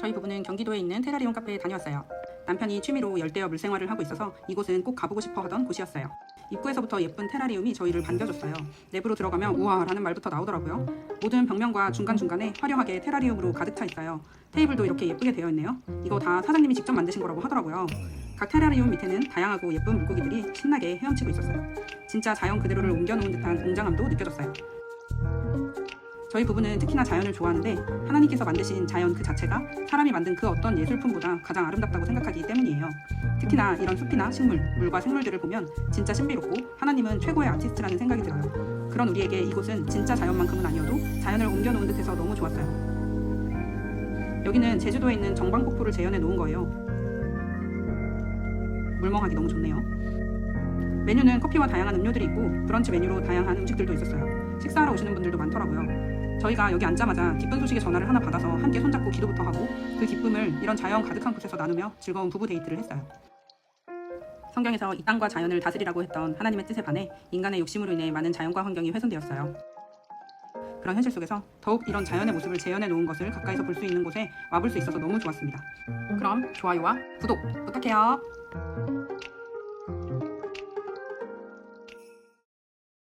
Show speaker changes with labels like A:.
A: 저희 부부는 경기도에 있는 테라리움 카페에 다녀왔어요. 남편이 취미로 열대어 물생활을 하고 있어서 이곳은 꼭 가보고 싶어 하던 곳이었어요. 입구에서부터 예쁜 테라리움이 저희를 반겨줬어요. 내부로 들어가면 우와라는 말부터 나오더라고요. 모든 벽면과 중간중간에 화려하게 테라리움으로 가득 차 있어요. 테이블도 이렇게 예쁘게 되어 있네요. 이거 다 사장님이 직접 만드신 거라고 하더라고요. 각 테라리움 밑에는 다양하고 예쁜 물고기들이 신나게 헤엄치고 있었어요. 진짜 자연 그대로를 옮겨놓은 듯한 웅장함도 느껴졌어요. 저희 부부는 특히나 자연을 좋아하는데 하나님께서 만드신 자연 그 자체가 사람이 만든 그 어떤 예술품보다 가장 아름답다고 생각하기 때문이에요. 특히나 이런 숲이나 식물, 물과 생물들을 보면 진짜 신비롭고 하나님은 최고의 아티스트라는 생각이 들어요. 그런 우리에게 이곳은 진짜 자연만큼은 아니어도 자연을 옮겨놓은 듯해서 너무 좋았어요. 여기는 제주도에 있는 정방폭포를 재현해 놓은 거예요. 물멍하기 너무 좋네요. 메뉴는 커피와 다양한 음료들이 있고 브런치 메뉴로 다양한 음식들도 있었어요. 식사하러 오시는 분들도 많더라고요. 저희가 여기 앉자마자 기쁜 소식의 전화를 하나 받아서 함께 손잡고 기도부터 하고 그 기쁨을 이런 자연 가득한 곳에서 나누며 즐거운 부부 데이트를 했어요. 성경에서 이 땅과 자연을 다스리라고 했던 하나님의 뜻에 반해 인간의 욕심으로 인해 많은 자연과 환경이 훼손되었어요. 그런 현실 속에서 더욱 이런 자연의 모습을 재현해 놓은 것을 가까이서 볼 수 있는 곳에 와볼 수 있어서 너무 좋았습니다. 그럼 좋아요와 구독 부탁해요.